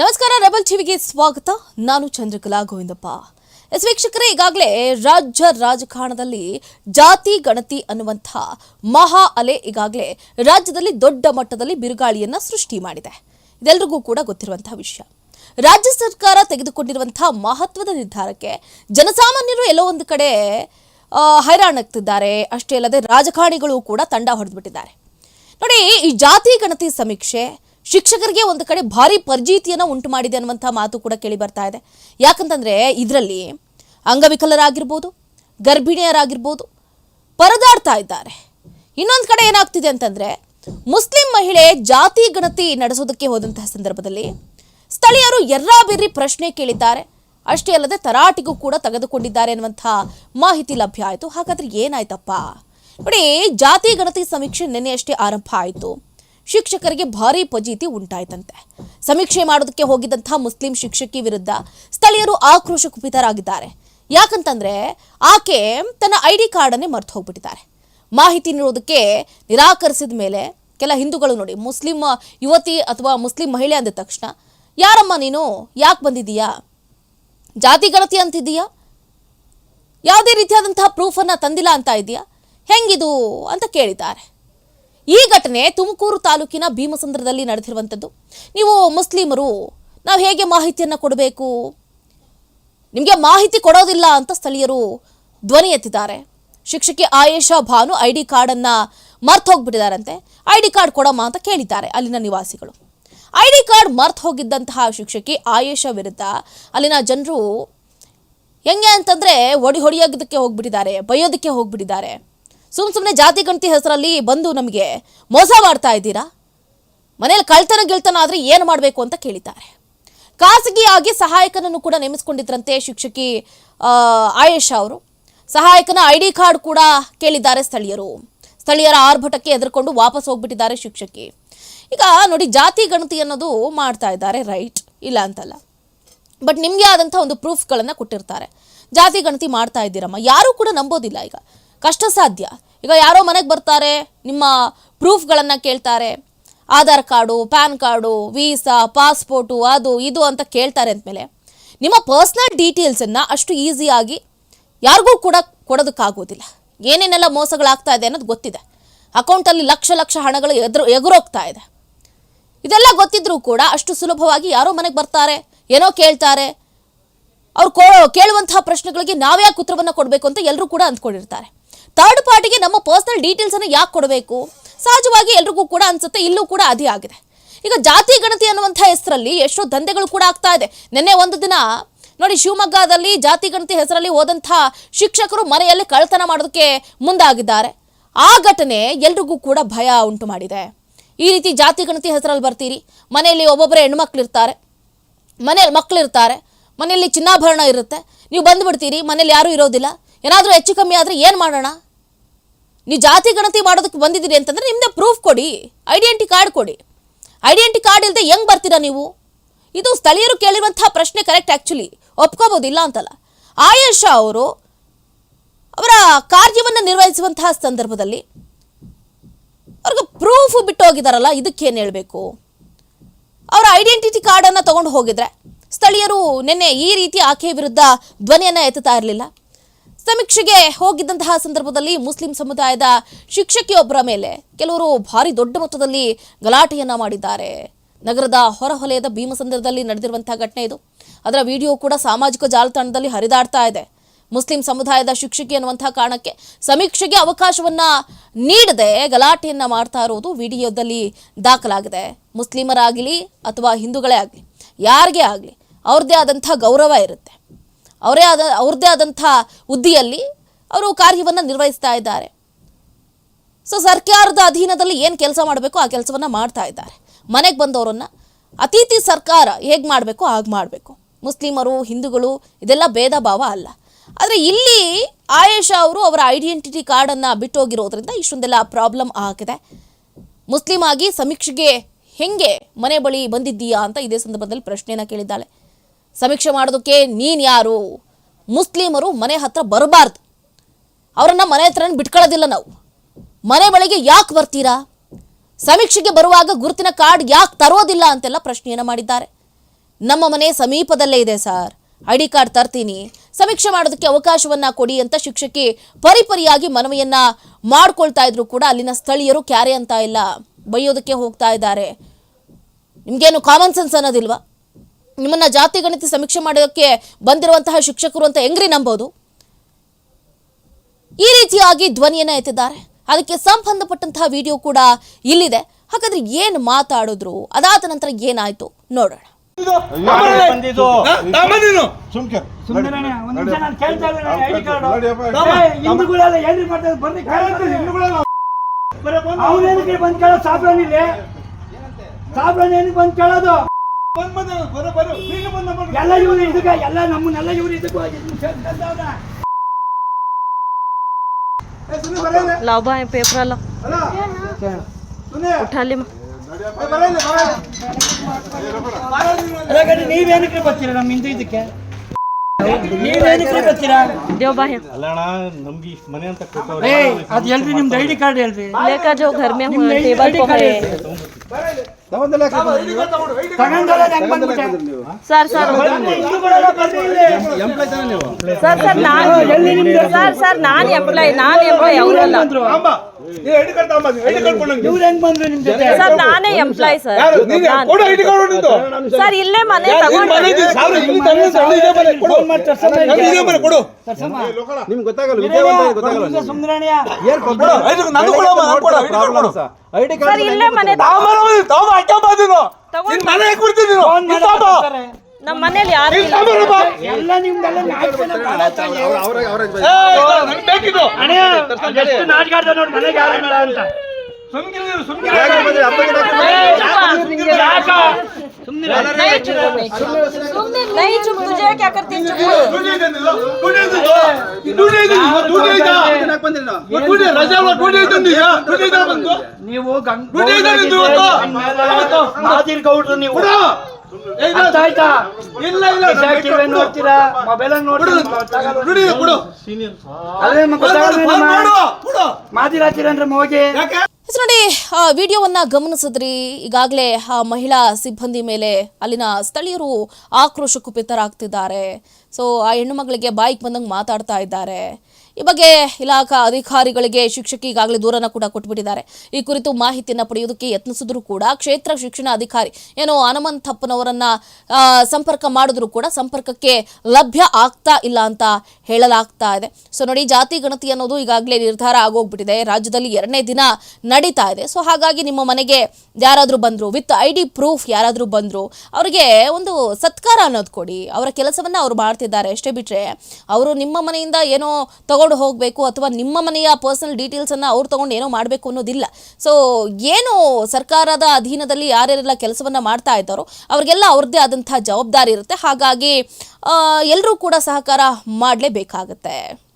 ನಮಸ್ಕಾರ, ರೆಬಲ್ ಟಿವಿಗೆ ಸ್ವಾಗತ. ನಾನು ಚಂದ್ರಕಲಾ ಗೋವಿಂದಪ್ಪ. ಎಸ್ ವೀಕ್ಷಕರೇ, ಈಗಾಗಲೇ ರಾಜ್ಯ ರಾಜಕಾರಣದಲ್ಲಿ ಜಾತಿ, ಗಣತಿ ಅನ್ನುವಂಥ ಮಹಾ ಅಲೆ ಈಗಾಗಲೇ ರಾಜ್ಯದಲ್ಲಿ ದೊಡ್ಡ ಮಟ್ಟದಲ್ಲಿ ಬಿರುಗಾಳಿಯನ್ನ ಸೃಷ್ಟಿ ಮಾಡಿದೆ. ಇದೆಲ್ಲರಿಗೂ ಕೂಡ ಗೊತ್ತಿರುವಂತಹ ವಿಷಯ. ರಾಜ್ಯ ಸರ್ಕಾರ ತೆಗೆದುಕೊಂಡಿರುವಂತಹ ಮಹತ್ವದ ನಿರ್ಧಾರಕ್ಕೆ ಜನಸಾಮಾನ್ಯರು ಎಲ್ಲೋ ಒಂದು ಕಡೆ ಹೈರಾಣಾಗ್ತಿದ್ದಾರೆ. ಅಷ್ಟೇ ಅಲ್ಲದೆ ರಾಜಕಾರಣಿಗಳು ಕೂಡ ತಂಡ ಹೊಡೆದ್ಬಿಟ್ಟಿದ್ದಾರೆ. ನೋಡಿ, ಈ ಜಾತಿ, ಗಣತಿ ಸಮೀಕ್ಷೆ ಶಿಕ್ಷಕರಿಗೆ ಒಂದು ಕಡೆ ಭಾರಿ ಪರ್ಜೀತಿಯನ್ನು ಉಂಟು ಮಾಡಿದೆ ಅನ್ನುವಂಥ ಮಾತು ಕೂಡ ಕೇಳಿ ಬರ್ತಾ ಇದೆ. ಯಾಕಂತಂದರೆ ಇದರಲ್ಲಿ ಅಂಗವಿಕಲರಾಗಿರ್ಬೋದು, ಗರ್ಭಿಣಿಯರಾಗಿರ್ಬೋದು ಪರದಾಡ್ತಾ ಇದ್ದಾರೆ. ಇನ್ನೊಂದು ಕಡೆ ಏನಾಗ್ತಿದೆ ಅಂತಂದರೆ ಮುಸ್ಲಿಂ ಮಹಿಳೆ ಜಾತಿ ಗಣತಿ ನಡೆಸೋದಕ್ಕೆ ಹೋದಂತಹ ಸಂದರ್ಭದಲ್ಲಿ ಸ್ಥಳೀಯರು ಎರ್ರಾಬಿರ್ರಿ ಪ್ರಶ್ನೆ ಕೇಳಿದ್ದಾರೆ. ಅಷ್ಟೇ ಅಲ್ಲದೆ ತರಾಟಿಗೂ ಕೂಡ ತೆಗೆದುಕೊಂಡಿದ್ದಾರೆ ಅನ್ನುವಂಥ ಮಾಹಿತಿ ಲಭ್ಯ ಆಯಿತು. ಹಾಗಾದ್ರೆ ಏನಾಯ್ತಪ್ಪ? ನೋಡಿ, ಜಾತಿ ಗಣತಿ ಸಮೀಕ್ಷೆ ನಿನ್ನೆಯಷ್ಟೇ ಆರಂಭ ಆಯಿತು. ಶಿಕ್ಷಕರಿಗೆ ಭಾರಿ ಪಜೀತಿ ಉಂಟಾಯ್ತಂತೆ. ಸಮೀಕ್ಷೆ ಮಾಡೋದಕ್ಕೆ ಹೋಗಿದ್ದಂತಹ ಮುಸ್ಲಿಂ ಶಿಕ್ಷಕಿ ವಿರುದ್ಧ ಸ್ಥಳೀಯರು ಆಕ್ರೋಶ ಕುಪಿತರಾಗಿದ್ದಾರೆ. ಯಾಕಂತಂದ್ರೆ ಆಕೆ ತನ್ನ ಐ ಡಿ ಕಾರ್ಡನ್ನೇ ಮರ್ತು ಹೋಗ್ಬಿಟ್ಟಿದ್ದಾರೆ. ಮಾಹಿತಿ ನೀಡೋದಕ್ಕೆ ನಿರಾಕರಿಸಿದ ಮೇಲೆ ಕೆಲ ಹಿಂದೂಗಳು ನೋಡಿ, ಮುಸ್ಲಿಂ ಯುವತಿ ಅಥವಾ ಮುಸ್ಲಿಂ ಮಹಿಳೆ ಅಂದ ತಕ್ಷಣ, ಯಾರಮ್ಮ ನೀನು? ಯಾಕೆ ಬಂದಿದ್ದೀಯಾ? ಜಾತಿ ಗಣತಿ ಅಂತಿದ್ದೀಯಾ? ಯಾವುದೇ ರೀತಿಯಾದಂತಹ ಪ್ರೂಫನ್ನು ತಂದಿಲ್ಲ ಅಂತ ಇದೆಯಾ? ಹೆಂಗಿದು? ಅಂತ ಕೇಳಿದ್ದಾರೆ. ಈ ಘಟನೆ ತುಮಕೂರು ತಾಲೂಕಿನ ಭೀಮಸಂದ್ರದಲ್ಲಿ ನಡೆದಿರುವಂಥದ್ದು. ನೀವು ಮುಸ್ಲಿಮರು, ನಾವು ಹೇಗೆ ಮಾಹಿತಿಯನ್ನು ಕೊಡಬೇಕು? ನಿಮಗೆ ಮಾಹಿತಿ ಕೊಡೋದಿಲ್ಲ ಅಂತ ಸ್ಥಳೀಯರು ಧ್ವನಿ ಎತ್ತಿದ್ದಾರೆ. ಶಿಕ್ಷಕಿ ಆಯೇಷಾ ಭಾನು ಐ ಡಿ ಕಾರ್ಡನ್ನು ಮರ್ತು ಹೋಗ್ಬಿಟ್ಟಿದ್ದಾರಂತೆ ಐ ಡಿ ಕಾರ್ಡ್ ಕೊಡಮ್ಮ ಅಂತ ಕೇಳಿದ್ದಾರೆ ಅಲ್ಲಿನ ನಿವಾಸಿಗಳು. ಐ ಡಿ ಕಾರ್ಡ್ ಮರ್ತು ಹೋಗಿದ್ದಂತಹ ಶಿಕ್ಷಕಿ ಆಯೇಷಾ ವಿರುದ್ಧ ಅಲ್ಲಿನ ಜನರು ಹೆಂಗೆ ಅಂತಂದರೆ ಹೊಡಿ ಹೊಡಿಯೋದಕ್ಕೆ ಹೋಗ್ಬಿಟ್ಟಿದ್ದಾರೆ, ಬೈಯೋದಕ್ಕೆ ಹೋಗ್ಬಿಟ್ಟಿದ್ದಾರೆ. ಸುಮ್ ಸುಮ್ಮನೆ ಜಾತಿ ಗಣತಿ ಹೆಸರಲ್ಲಿ ಬಂದು ನಮಗೆ ಮೋಸ ಮಾಡ್ತಾ ಇದ್ದೀರಾ? ಮನೇಲಿ ಕಳ್ತನ ಗೆಳ್ತನ ಆದರೆ ಏನು ಮಾಡಬೇಕು ಅಂತ ಕೇಳಿದ್ದಾರೆ. ಖಾಸಗಿಯಾಗಿ ಸಹಾಯಕನನ್ನು ಕೂಡ ನೇಮಿಸಿಕೊಂಡಿದ್ರಂತೆ ಶಿಕ್ಷಕಿ ಆಯೇಷ ಅವರು. ಸಹಾಯಕನ ಐ ಡಿ ಕಾರ್ಡ್ ಕೂಡ ಕೇಳಿದ್ದಾರೆ ಸ್ಥಳೀಯರು. ಸ್ಥಳೀಯರ ಆರ್ಭಟಕ್ಕೆ ಎದುರುಕೊಂಡು ವಾಪಸ್ ಹೋಗ್ಬಿಟ್ಟಿದ್ದಾರೆ ಶಿಕ್ಷಕಿ. ಈಗ ನೋಡಿ, ಜಾತಿ ಗಣತಿ ಅನ್ನೋದು ಮಾಡ್ತಾ ಇದ್ದಾರೆ, ರೈಟ್? ಇಲ್ಲ ಅಂತಲ್ಲ. ಬಟ್ ನಿಮಗೆ ಆದಂಥ ಒಂದು ಪ್ರೂಫ್ಗಳನ್ನು ಕೊಟ್ಟಿರ್ತಾರೆ. ಜಾತಿ ಗಣತಿ ಮಾಡ್ತಾ ಇದ್ದೀರಮ್ಮ. ಯಾರೂ ಕೂಡ ನಂಬೋದಿಲ್ಲ ಈಗ. ಕಷ್ಟ ಸಾಧ್ಯ ಈಗ ಯಾರೋ ಮನೆಗೆ ಬರ್ತಾರೆ, ನಿಮ್ಮ ಪ್ರೂಫ್ಗಳನ್ನು ಕೇಳ್ತಾರೆ. Aadhaar card, PAN card, visa, passport, ಅದು, ಇದು ಅಂತ ಕೇಳ್ತಾರೆ ಅಂದಮೇಲೆ ನಿಮ್ಮ ಪರ್ಸ್ನಲ್ ಡೀಟೇಲ್ಸನ್ನು ಅಷ್ಟು ಈಸಿಯಾಗಿ ಯಾರಿಗೂ ಕೂಡ ಕೊಡೋದಕ್ಕಾಗೋದಿಲ್ಲ. ಏನೇನೆಲ್ಲ ಮೋಸಗಳಾಗ್ತಾ ಇದೆ ಅನ್ನೋದು ಗೊತ್ತಿದೆ. ಅಕೌಂಟಲ್ಲಿ ಲಕ್ಷ ಲಕ್ಷ ಹಣಗಳು ಎದುರು, ಎಗುರೋಗ್ತಾ ಇದೆ. ಇದೆಲ್ಲ ಗೊತ್ತಿದ್ರೂ ಕೂಡ ಅಷ್ಟು ಸುಲಭವಾಗಿ ಯಾರೋ ಮನೆಗೆ ಬರ್ತಾರೆ, ಏನೋ ಕೇಳ್ತಾರೆ. ಅವ್ರು ಕೋ, ಕೇಳುವಂತಹ ಪ್ರಶ್ನೆಗಳಿಗೆ ನಾವ್ಯಾಕೆ ಉತ್ತರವನ್ನು ಕೊಡಬೇಕು ಅಂತ ಎಲ್ಲರೂ ಕೂಡ ಅಂದ್ಕೊಂಡಿರ್ತಾರೆ. ಥರ್ಡ್ ಪಾರ್ಟಿಗೆ ನಮ್ಮ ಪರ್ಸನಲ್ ಡೀಟೇಲ್ಸನ್ನು ಯಾಕೆ ಕೊಡಬೇಕು? ಸಹಜವಾಗಿ ಎಲ್ರಿಗೂ ಕೂಡ ಅನಿಸುತ್ತೆ, ಇಲ್ಲೂ ಕೂಡ ಅದೇ ಆಗಿದೆ. ಈಗ ಜಾತಿ, ಗಣತಿ ಅನ್ನುವಂಥ ಹೆಸರಲ್ಲಿ ಎಷ್ಟೋ ದಂಧೆಗಳು ಕೂಡ ಆಗ್ತಾ ಇದೆ. ನಿನ್ನೆ ಒಂದು ದಿನ, ನೋಡಿ ಶಿವಮೊಗ್ಗದಲ್ಲಿ ಜಾತಿ, ಗಣತಿ ಹೆಸರಲ್ಲಿ ಹೋದಂಥ ಶಿಕ್ಷಕರು ಮನೆಯಲ್ಲಿ ಕಳ್ತನ ಮಾಡೋದಕ್ಕೆ ಮುಂದಾಗಿದ್ದಾರೆ. ಆ ಘಟನೆ ಎಲ್ರಿಗೂ ಕೂಡ ಭಯ ಉಂಟು ಮಾಡಿದೆ. ಈ ರೀತಿ ಜಾತಿ, ಗಣತಿ ಹೆಸರಲ್ಲಿ ಬರ್ತೀರಿ. ಮನೆಯಲ್ಲಿ ಒಬ್ಬೊಬ್ಬರೇ ಹೆಣ್ಮಕ್ಳಿರ್ತಾರೆ. ಮನೆಯಲ್ಲಿ ಮಕ್ಕಳಿರ್ತಾರೆ ಮನೆಯಲ್ಲಿ ಚಿನ್ನಾಭರಣ ಇರುತ್ತೆ. ನೀವು ಬಂದುಬಿಡ್ತೀರಿ. ಮನೇಲಿ ಯಾರೂ ಇರೋದಿಲ್ಲ. ಏನಾದರೂ ಹೆಚ್ಚು ಕಮ್ಮಿ ಆದರೆ ಏನು ಮಾಡೋಣ? ನೀವು ಜಾತಿ ಗಣತಿ ಮಾಡೋದಕ್ಕೆ ಬಂದಿದ್ದೀರಿ ಅಂತಂದರೆ ನಿಮ್ಮದೇ ಪ್ರೂಫ್ ಕೊಡಿ ಐಡೆಂಟಿ ಕಾರ್ಡ್ ಕೊಡಿ. ಐಡೆಂಟಿ ಕಾರ್ಡ್ ಇಲ್ಲದೆ ಹೆಂಗೆ ಬರ್ತೀರಾ ನೀವು? ಇದು ಸ್ಥಳೀಯರು ಕೇಳಿರುವಂಥ ಪ್ರಶ್ನೆ ಕರೆಕ್ಟ್ ಆ್ಯಕ್ಚುಲಿ ಒಪ್ಕೋಬೋದು, ಇಲ್ಲ ಅಂತಲ್ಲ. ಆಯೇಷಾ ಅವರು ಅವರ ಕಾರ್ಯವನ್ನು ನಿರ್ವಹಿಸುವಂತಹ ಸಂದರ್ಭದಲ್ಲಿ ಅವ್ರಿಗೆ ಪ್ರೂಫ್ ಬಿಟ್ಟು ಹೋಗಿದಾರಲ್ಲ ಇದಕ್ಕೇನು ಹೇಳಬೇಕು? ಅವರ ಐಡೆಂಟಿಟಿ ಕಾರ್ಡನ್ನು ತಗೊಂಡು ಹೋಗಿದ್ರೆ ಸ್ಥಳೀಯರು ನಿನ್ನೆ ಈ ರೀತಿ ಆಕೆಯ ವಿರುದ್ಧ ಧ್ವನಿಯನ್ನು ಎತ್ತುತ್ತಾ ಇರಲಿಲ್ಲ. ಸಮೀಕ್ಷೆಗೆ ಹೋಗಿದ್ದಂತಹ ಸಂದರ್ಭದಲ್ಲಿ ಮುಸ್ಲಿಂ ಸಮುದಾಯದ ಶಿಕ್ಷಕಿಯೊಬ್ಬರ ಮೇಲೆ ಕೆಲವರು ಭಾರಿ ದೊಡ್ಡ ಮೊತ್ತದಲ್ಲಿ ಗಲಾಟೆಯನ್ನ ಮಾಡಿದ್ದಾರೆ. ನಗರದ ಹೊರವಲಯದ ಭೀಮಸಂದ್ರದಲ್ಲಿ ನಡೆದಿರುವಂತಹ ಘಟನೆ ಇದು. ಅದರ ವಿಡಿಯೋ ಕೂಡ ಸಾಮಾಜಿಕ ಜಾಲತಾಣದಲ್ಲಿ ಹರಿದಾಡ್ತಾ ಇದೆ. ಮುಸ್ಲಿಂ ಸಮುದಾಯದ ಶಿಕ್ಷಕಿ ಅನ್ನುವಂತಹ ಕಾರಣಕ್ಕೆ ಸಮೀಕ್ಷೆಗೆ ಅವಕಾಶವನ್ನ ನೀಡದೆ ಗಲಾಟೆಯನ್ನ ಮಾಡ್ತಾ ಇರೋದು ವಿಡಿಯೋದಲ್ಲಿ ದಾಖಲಾಗಿದೆ. ಮುಸ್ಲಿಮರಾಗಲಿ ಅಥವಾ ಹಿಂದೂಗಳೇ ಆಗಲಿ, ಯಾರಿಗೇ ಆಗಲಿ, ಅವ್ರದ್ದೇ ಆದಂಥ ಗೌರವ ಇರುತ್ತೆ. ಅವರೇ ಆದ, ಅವ್ರದ್ದೇ ಆದಂಥ ಹುದ್ದೆಯಲ್ಲಿ ಅವರು ಕಾರ್ಯವನ್ನು ನಿರ್ವಹಿಸ್ತಾ ಇದ್ದಾರೆ. ಸೊ ಸರ್ಕಾರದ ಅಧೀನದಲ್ಲಿ ಏನು ಕೆಲಸ ಮಾಡಬೇಕು ಆ ಕೆಲಸವನ್ನು ಮಾಡ್ತಾ ಇದ್ದಾರೆ. ಮನೆಗೆ ಬಂದವರನ್ನ ಅತಿಥಿ ಸರ್ಕಾರ ಹೇಗೆ ಮಾಡಬೇಕು ಹಾಗೆ ಮಾಡಬೇಕು. ಮುಸ್ಲಿಮರು, ಹಿಂದೂಗಳು, ಇದೆಲ್ಲ ಭೇದ ಭಾವ ಅಲ್ಲ. ಆದರೆ ಇಲ್ಲಿ ಆಯೇಷಾ ಅವರು ಅವರ ಐಡೆಂಟಿಟಿ ಕಾರ್ಡನ್ನು ಬಿಟ್ಟೋಗಿರೋದ್ರಿಂದ ಇಷ್ಟೊಂದೆಲ್ಲ ಪ್ರಾಬ್ಲಮ್ ಆಗಿದೆ. ಮುಸ್ಲಿಮ್ ಆಗಿ ಸಮೀಕ್ಷೆಗೆ ಹೆಂಗೆ ಮನೆ ಬಳಿ ಬಂದಿದ್ದೀಯಾ ಅಂತ ಇದೇ ಸಂದರ್ಭದಲ್ಲಿ ಪ್ರಶ್ನೆಯನ್ನು ಕೇಳಿದ್ದಾಳೆ. ಸಮೀಕ್ಷೆ ಮಾಡೋದಕ್ಕೆ ನೀನು ಯಾರು? ಮುಸ್ಲಿಮರು ಮನೆ ಹತ್ರ ಬರಬಾರ್ದು. ಅವರನ್ನು ಮನೆ ಹತ್ರ ಬಿಟ್ಕೊಳ್ಳೋದಿಲ್ಲ ನಾವು. ಮನೆ ಬಳಿಗೆ ಯಾಕೆ ಬರ್ತೀರಾ? ಸಮೀಕ್ಷೆಗೆ ಬರುವಾಗ ಗುರುತಿನ ಕಾರ್ಡ್ ಯಾಕೆ ತರೋದಿಲ್ಲ ಅಂತೆಲ್ಲ ಪ್ರಶ್ನೆಯನ್ನು ಮಾಡಿದ್ದಾರೆ. ನಮ್ಮ ಮನೆ ಸಮೀಪದಲ್ಲೇ ಇದೆ ಸರ್. ಐ ಡಿ ಕಾರ್ಡ್ ತರ್ತೀನಿ. ಸಮೀಕ್ಷೆ ಮಾಡೋದಕ್ಕೆ ಅವಕಾಶವನ್ನು ಕೊಡಿ ಅಂತ ಶಿಕ್ಷಕಿ ಪರಿಪರಿಯಾಗಿ ಮನವಿಯನ್ನು ಮಾಡ್ಕೊಳ್ತಾ ಇದ್ರು ಕೂಡ ಅಲ್ಲಿನ ಸ್ಥಳೀಯರು ಕ್ಯಾರೆ ಅಂತ ಇಲ್ಲ. ಬೈಯೋದಕ್ಕೆ ಹೋಗ್ತಾ ಇದ್ದಾರೆ. ನಿಮಗೇನು ಕಾಮನ್ ಸೆನ್ಸ್ ಅನ್ನೋದಿಲ್ವಾ? ನಿಮ್ಮನ್ನ ಜಾತಿ ಗಣಿತ ಸಮೀಕ್ಷೆ ಮಾಡೋದಕ್ಕೆ ಬಂದಿರುವಂತಹ ಶಿಕ್ಷಕರು ಅಂತ ಹೆಂಗ್ರಿ ನಂಬೋದು? ಈ ರೀತಿಯಾಗಿ ಧ್ವನಿಯನ್ನ ಎತ್ತಿದ್ದಾರೆ. ಅದಕ್ಕೆ ಸಂಬಂಧಪಟ್ಟಂತಹ ವಿಡಿಯೋ ಕೂಡ ಇಲ್ಲಿದೆ. ಹಾಗಾದ್ರೆ ಏನ್ ಮಾತಾಡಿದ್ರು? ಅದಾದ ನಂತರ ಏನಾಯ್ತು? ನೋಡೋಣ. ಬಂದ್ ಕೇಳೋದು? ಸಾಬ್ರಾನ್ ಇಲ್ಲಿ ಸಾಬ್ರಾನ್ ಏನಕ್ಕೆ ಬಂದ್ ಕೇಳೋದು ಬಂದ್ ಬಂದ ಬರ ಬರ ಈಗ ಬಂದ ಬರ ಎಲ್ಲ ಇವ್ರು ಇದಕ್ಕೆ ಎಲ್ಲ ನಮ್ಮನ್ನೆಲ್ಲ ಇವ್ರು ಇದಕ್ಕೂ ಸೇರ್ಕೊಂಡವ್ರೆ. ಏ ಸುನಿ ಬರಲ್ಲ लाओ भाई पेपर लो ಅಲ್ಲ ಸುನಿ उठा ले माँ। ಏ ಬರಲ್ಲ ಬರಲ್ಲ ಹಾಗಾದ್ರೆ ನೀವೇನಕ್ಕೆ ಬರ್ತೀರಾ ನಮ್ಮ ಹಿಂದೂ ಇದಕ್ಕೆ ಅಲ್ಲಣ್ಣ ನಮ್ಗೆ ಇಷ್ಟು ಮನೆ ಅಂತ ಕೊಟ್ಟವ್ರೆ ಏ ಅದ್ ಹೇಳ್ರಿ ನಿಮ್ದು ಐಡಿ ಕಾರ್ಡ್ ಹೇಳ್ರಿ लेकर जो घर में ನಿಮ್ದು हुआ ಐಡಿ टेबल ಐಡಿ को ಕಾರ್ಡ್ है ಹೇಳ್ರಿ ಐಡಿ ಕಾರ್ಡ್ ತಗೊಂಡು ಐಡಿ ತಗೊಂಡಲ್ಲ ಹೆಂಗ್ ಬಂದ್ಬಿಟ್ಟೆ सर सर ಹಿಂದೂಗಳೆಲ್ಲ ಬರ್ರಿ ಇಲ್ಲಿ. सर सर ನಾನ್ ಎಲ್ಲಿ ನಿಮ್ದು ಸರ್ ಸರ್ ನಾನ್ ಎಂಪ್ಲಾಯ್ ನಾನ್ ಎಂಪ್ಲಾಯ್ ಅವರಲ್ಲ ಇವ್ರು ಹೆಂಗ್ ಬಂದ್ರು ನಿಮ್ ಜೊತೆ? ಸರ್ ನಾನೇ ಎಂಪ್ಲಾಯ್ ಸರ್ ನೀನು ಕೊಡು ಐಡಿ ಕಾರ್ಡ್ ನಿಂದು ಸರ್ ಇಲ್ಲೇ ಮನೆ ನಿನ್ ತಗೊಂಡು ಮನೆ ಇದೆ ಸಾವಿರ ಇಲ್ಲಿ ತಂದೆ ತಂದೆ ಇದೆ ಮನೆ ಕೊಡು. ಫೋನ್ ಮಾಡಿ ತರ್ಸಮ್ಮ ನಂದು ಇದೆ ಮನೆ ಕೊಡು ನಿಮ್ಗೆ ಗೊತ್ತಾಗಲ್ಲ ವಿದ್ಯಾವಂತ ಗೊತ್ತಾಗಲ್ಲ. ಸುಂದರಣ್ಯ? ಏನ್ ಕೊಡು ಐಡಿ ಕಾರ್ಡ್ ಸರ್ ಇಲ್ಲೇ ಮನೆ ತಗೊಂಡ್ ಮನೆ ಹಾಕಿ ಬಿಡ್ತೀನಿ ನೀನು ಫೋನ್ ಇಲ್ಲಿ ಮಾಡಿ ತಾಂಬ ತರ್ತಾರೆ. ನಮ್ಮ ಮನೇಲಿ ಯಾರು ಇಲ್ಲಿ ಇಲ್ಲ ತಾಂಬರಪ್ಪ ಎಲ್ಲ ನಿಮ್ದೆಲ್ಲ ನಾಲ್ಕು ಜನ ಕಾಣುತ್ತಾ ಇದೆ. ಅವ್ರಿಗೆ ಅವ್ರಿಗೆ ಏ ನನಗೆ ಬೇಕಿದು ಅಣ್ಣಯ್ಯ, ಎಷ್ಟು ನಾಟಕ ಆಡ್ತಾರೆ ನೋಡಿ ಮನೆಗೆ ಯಾರು ಬೇಡ ಅಂತ ಸುಮ್ಕಿರು ನೀನು ಸುಮ್ಕಿರು ಯಾಕ? नहीं चुप नहीं चुप तुझे क्या करती चुप ದುಡ್ಡು ಇದೆ ನಿಲ್ಲು. ದುಡ್ಡು ಇದೆ ಇದು. ಈ ದುಡ್ಡು ಇದೆ ಇದು. ದುಡ್ಡು ಇದೆ. ಇವತ್ತು ದುಡ್ಡು ಇದೆ. ರಜೆ ಅಲ್ವಾ? ದುಡ್ಡು ಇದೆ ಅಂದು ಈಗ. ದುಡ್ಡು ಇದೆ ಬಂದು. ನೀವು ಗಂಗ್- ದುಡ್ಡು ಇದೆ ನಿಂದು ಇವತ್ತು. ಇವತ್ತು ಮಾತಿನ ಗೌಡ್ರು ನೀವು ಕೊಡು. ಏ, ಇಲ್ಲ. ಅರ್ಥ ಆಯ್ತಾ? ಇಲ್ಲ ಇಲ್ಲ ಟಿವಿ ನೋಡ್ತೀರಾ? ಮೊಬೈಲ್. ನೋಡ್ತೀರಾ. ಅದೇ ನೋಡಿ ವಿಡಿಯೋವನ್ನ ಗಮನಿಸಿದ್ರಿ. ಈಗಾಗಲೇ ಆ ಮಹಿಳಾ ಸಿಬ್ಬಂದಿ ಮೇಲೆ ಅಲ್ಲಿನ ಸ್ಥಳೀಯರು ಆಕ್ರೋಶ ಕುಪಿತರಾಗ್ತಿದ್ದಾರೆ ಸೊ ಆ ಹೆಣ್ಣು ಮಗಳಿಗೆ ಬಾಯಿಗೆ ಬಂದಂಗೆ ಮಾತಾಡ್ತಾ ಇದ್ದಾರೆ. ಈ ಬಗ್ಗೆ ಇಲಾಖಾ ಅಧಿಕಾರಿಗಳಿಗೆ ಶಿಕ್ಷಕಿ ಈಗಾಗಲೇ ದೂರನ ಕೂಡ ಕೊಟ್ಬಿಟ್ಟಿದ್ದಾರೆ. ಈ ಕುರಿತು ಮಾಹಿತಿಯನ್ನು ಪಡೆಯೋದಕ್ಕೆ ಯತ್ನಿಸಿದ್ರು ಕೂಡ ಕ್ಷೇತ್ರ ಶಿಕ್ಷಣ ಅಧಿಕಾರಿ ಏನು ಹನುಮಂತಪ್ಪನವರನ್ನ ಸಂಪರ್ಕ ಮಾಡಿದ್ರು ಕೂಡ ಸಂಪರ್ಕಕ್ಕೆ ಲಭ್ಯ ಆಗ್ತಾ ಇಲ್ಲ ಅಂತ ಹೇಳಲಾಗ್ತಾ ಇದೆ. ಸೊ ನೋಡಿ, ಜಾತಿ ಗಣತಿ ಅನ್ನೋದು ಈಗಾಗಲೇ ನಿರ್ಧಾರ ಆಗೋಗ್ಬಿಟ್ಟಿದೆ. ರಾಜ್ಯದಲ್ಲಿ ಎರಡನೇ ದಿನ ನಡೀತಾ ಇದೆ. ಸೊ ಹಾಗಾಗಿ ನಿಮ್ಮ ಮನೆಗೆ ಯಾರಾದರೂ ಬಂದರು, ವಿತ್ ಐ ಪ್ರೂಫ್ ಯಾರಾದರೂ ಬಂದರು, ಅವರಿಗೆ ಒಂದು ಸತ್ಕಾರ ಅನ್ನೋದು ಕೊಡಿ. ಅವರ ಕೆಲಸವನ್ನು ಅವ್ರು ಮಾಡ್ತಿದ್ದಾರೆ. ಅಷ್ಟೇ ಬಿಟ್ಟರೆ ಅವರು ನಿಮ್ಮ ಮನೆಯಿಂದ ಏನೋ ತಗೊಂಡು ಹೋಗಬೇಕು ಅಥವಾ ನಿಮ್ಮ ಮನೆಯ ಪರ್ಸನಲ್ ಡೀಟೇಲ್ಸನ್ನು ಅವ್ರು ತೊಗೊಂಡು ಏನೋ ಮಾಡಬೇಕು ಅನ್ನೋದಿಲ್ಲ. ಸೊ ಏನು ಸರ್ಕಾರದ ಅಧೀನದಲ್ಲಿ ಯಾರ್ಯಾರೆಲ್ಲ ಕೆಲಸವನ್ನು ಮಾಡ್ತಾ ಇದ್ದಾರೋ ಅವ್ರಿಗೆಲ್ಲ ಅವ್ರದ್ದೇ ಆದಂಥ ಜವಾಬ್ದಾರಿ ಇರುತ್ತೆ. ಹಾಗಾಗಿ ಎಲ್ಲರೂ ಕೂಡ ಸಹಕಾರ ಮಾಡಲೇಬೇಕಾಗತ್ತೆ.